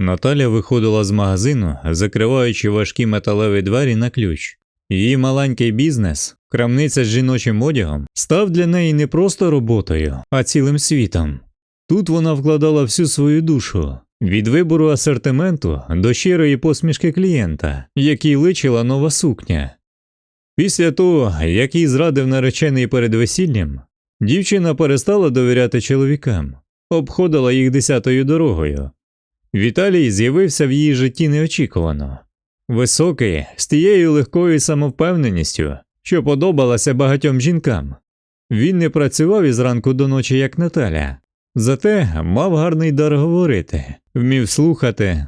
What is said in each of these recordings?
Наталя виходила з магазину, закриваючи важкі металеві двері на ключ. Її маленький бізнес, крамниця з жіночим одягом, став для неї не просто роботою, а цілим світом. Тут вона вкладала всю свою душу від вибору асортименту до щирої посмішки клієнта, який личила нова сукня. Після того, як їй зрадив наречений перед весіллям, дівчина перестала довіряти чоловікам, обходила їх десятою дорогою. Віталій з'явився в її житті неочікувано. Високий, з тією легкою самовпевненістю, що подобалася багатьом жінкам. Він не працював із ранку до ночі, як Наталя, зате мав гарний дар говорити, вмів слухати,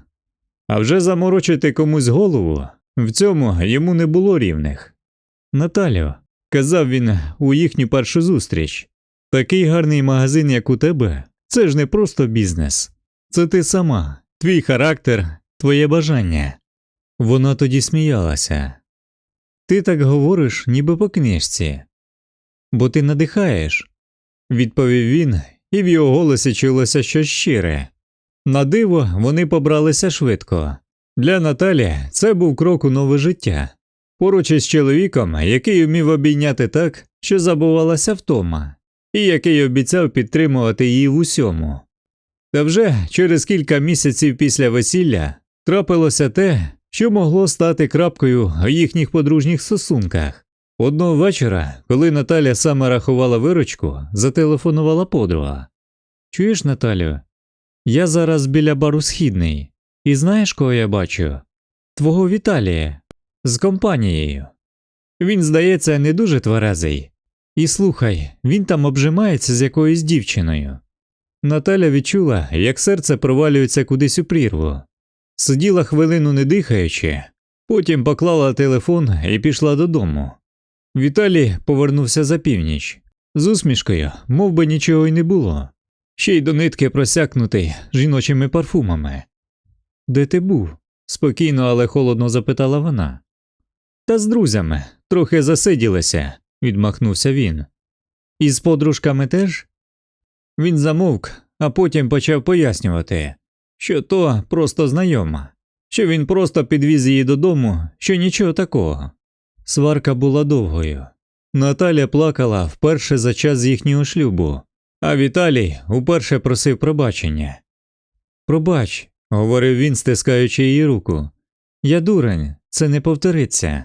а вже заморочити комусь голову в цьому йому не було рівних. Наталю, казав він у їхню першу зустріч, такий гарний магазин, як у тебе, це ж не просто бізнес, це ти сама, твій характер, твоє бажання. Вона тоді сміялася. Ти так говориш, ніби по книжці. Бо ти надихаєш, відповів він, і в його голосі чулося щось щире. На диво, вони побралися швидко. Для Наталі це був крок у нове життя. Поруч із чоловіком, який вмів обійняти так, що забувалася втома, і який обіцяв підтримувати її в усьому. Та вже через кілька місяців після весілля трапилося те, що могло стати крапкою у їхніх подружніх стосунках. Одного вечора, коли Наталя саме рахувала виручку, зателефонувала подруга. Чуєш, Наталю? Я зараз біля бару східний, і знаєш, кого я бачу? Твого Віталія з компанією. Він, здається, не дуже тверезий. І слухай, він там обжимається з якоюсь дівчиною. Наталя відчула, як серце провалюється кудись у прірву. Сиділа хвилину не дихаючи, потім поклала телефон і пішла додому. Віталій повернувся за північ з усмішкою, мов би нічого й не було, ще й до нитки просякнутий жіночими парфумами. Де ти був? спокійно, але холодно запитала вона. Та з друзями трохи засиділися, відмахнувся він. І з подружками теж? Він замовк, а потім почав пояснювати, що то просто знайома, що він просто підвіз її додому, що нічого такого. Сварка була довгою. Наталя плакала вперше за час їхнього шлюбу, а Віталій уперше просив пробачення. Пробач, говорив він, стискаючи її руку. Я дурень, це не повториться.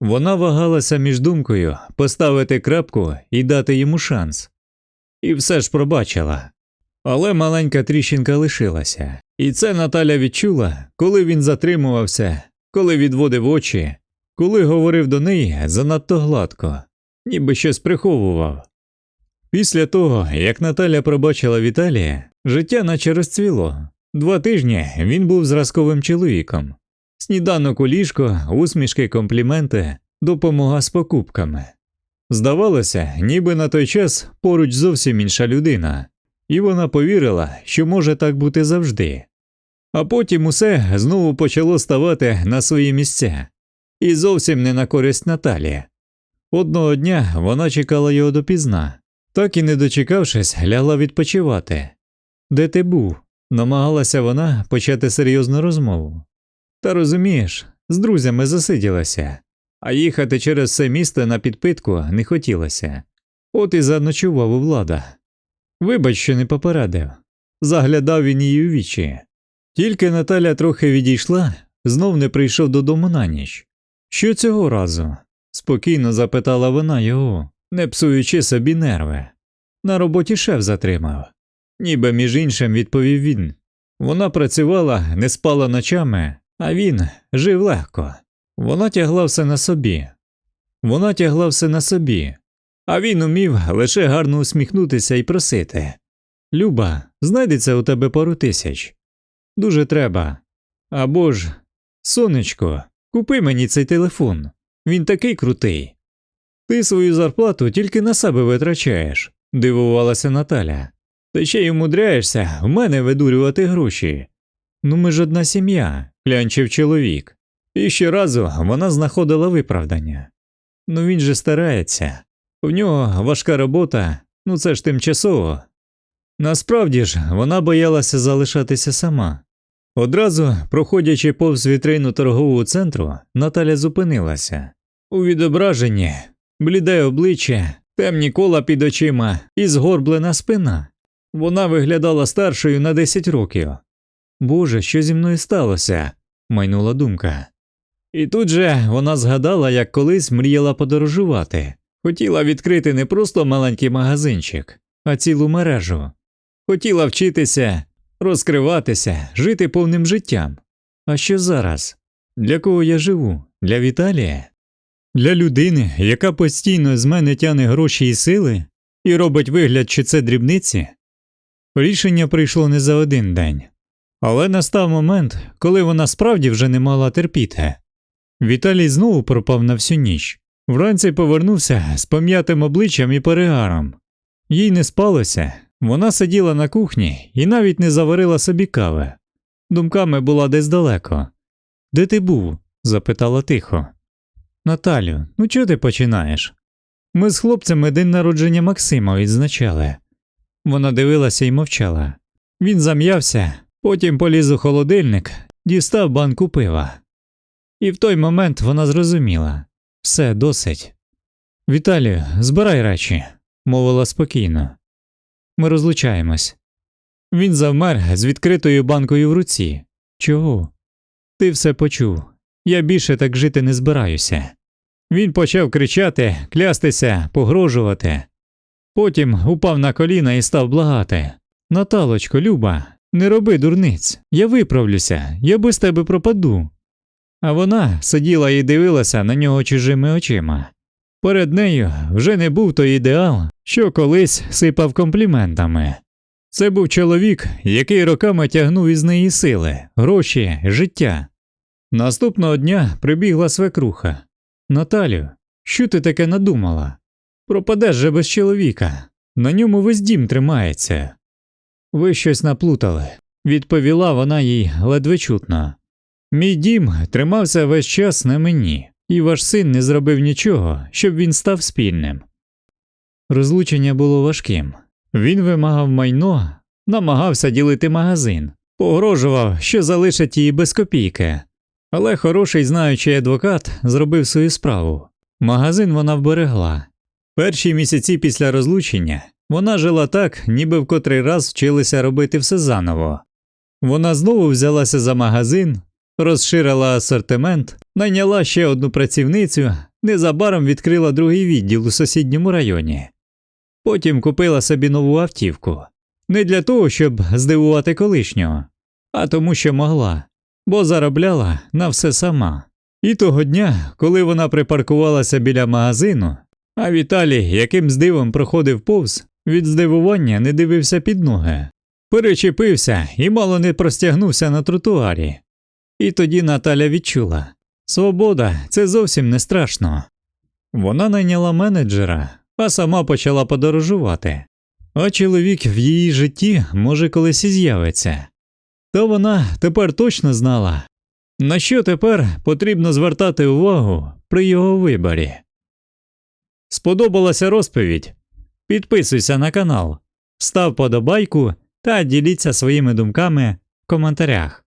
Вона вагалася між думкою поставити крапку і дати йому шанс. І все ж пробачила. Але маленька тріщинка лишилася, і це Наталя відчула, коли він затримувався, коли відводив очі, коли говорив до неї занадто гладко, ніби щось приховував. Після того, як Наталя пробачила Віталія, життя наче розцвіло. Два тижні він був зразковим чоловіком. Сніданок у ліжко, усмішки, компліменти, допомога з покупками. Здавалося, ніби на той час поруч зовсім інша людина, і вона повірила, що може так бути завжди. А потім усе знову почало ставати на свої місця, і зовсім не на користь Наталі. Одного дня вона чекала його допізна, так і не дочекавшись, лягла відпочивати. Де ти був? намагалася вона почати серйозну розмову. Та розумієш, з друзями засиділася, а їхати через все місто на підпитку не хотілося. От і заночував у влада. Вибач, що не попередив. Заглядав він її у вічі. Тільки Наталя трохи відійшла, знов не прийшов додому на ніч. Що цього разу? спокійно запитала вона його, не псуючи собі нерви. На роботі шеф затримав. Ніби між іншим відповів він. Вона працювала, не спала ночами, а він жив легко. Вона тягла все на собі. Вона тягла все на собі, а він умів лише гарно усміхнутися і просити Люба, знайдеться у тебе пару тисяч. Дуже треба. Або ж, сонечко, купи мені цей телефон. Він такий крутий. Ти свою зарплату тільки на себе витрачаєш, дивувалася Наталя. Та ще й умудряєшся в мене видурювати гроші. Ну ми ж одна сім'я, клянчив чоловік. І щоразу вона знаходила виправдання. Ну він же старається, у нього важка робота, ну це ж тимчасово. Насправді ж вона боялася залишатися сама. Одразу, проходячи повз вітрину торгового центру, Наталя зупинилася. У відображенні бліде обличчя, темні кола під очима і згорблена спина. Вона виглядала старшою на 10 років. Боже, що зі мною сталося? майнула думка. І тут же вона згадала, як колись мріяла подорожувати, хотіла відкрити не просто маленький магазинчик, а цілу мережу. Хотіла вчитися, розкриватися, жити повним життям. А що зараз? Для кого я живу? Для Віталія? Для людини, яка постійно з мене тяне гроші і сили, і робить вигляд, що це дрібниці? Рішення прийшло не за один день. Але настав момент, коли вона справді вже не мала терпіти. Віталій знову пропав на всю ніч. Вранці повернувся з пом'ятим обличчям і перегаром. Їй не спалося, вона сиділа на кухні і навіть не заварила собі кави. Думками була десь далеко. Де ти був? запитала тихо. Наталю, ну чого ти починаєш? Ми з хлопцями день народження Максима відзначали. Вона дивилася і мовчала. Він зам'явся, потім поліз у холодильник, дістав банку пива. І в той момент вона зрозуміла все досить. Віталію, збирай речі, мовила спокійно. Ми розлучаємось. Він завмер з відкритою банкою в руці. Чого? Ти все почув. Я більше так жити не збираюся. Він почав кричати, клястися, погрожувати. Потім упав на коліна і став благати. Наталочко, Люба, не роби дурниць, я виправлюся, я без тебе пропаду. А вона сиділа і дивилася на нього чужими очима. Перед нею вже не був той ідеал, що колись сипав компліментами. Це був чоловік, який роками тягнув із неї сили, гроші, життя. Наступного дня прибігла свекруха. Наталю, що ти таке надумала? Пропадеш же без чоловіка. На ньому весь дім тримається. Ви щось наплутали, відповіла вона їй ледве чутно. Мій дім тримався весь час на мені, і ваш син не зробив нічого, щоб він став спільним. Розлучення було важким. Він вимагав майно, намагався ділити магазин, погрожував, що залишить її без копійки. Але хороший знаючий адвокат зробив свою справу. Магазин вона вберегла. Перші місяці після розлучення вона жила так, ніби в котрий раз вчилася робити все заново. Вона знову взялася за магазин, розширила асортимент, найняла ще одну працівницю, незабаром відкрила другий відділ у сусідньому районі. Потім купила собі нову автівку. Не для того, щоб здивувати колишнього, а тому, що могла, бо заробляла на все сама. І того дня, коли вона припаркувалася біля магазину, а Віталій якимсь дивом проходив повз, від здивування не дивився під ноги, перечепився і мало не простягнувся на тротуарі. І тоді Наталя відчула свобода це зовсім не страшно. Вона найняла менеджера, а сама почала подорожувати. А чоловік в її житті може колись і з'явиться. Та вона тепер точно знала, на що тепер потрібно звертати увагу при його виборі. Сподобалася розповідь? Підписуйся на канал, став подобайку та діліться своїми думками в коментарях.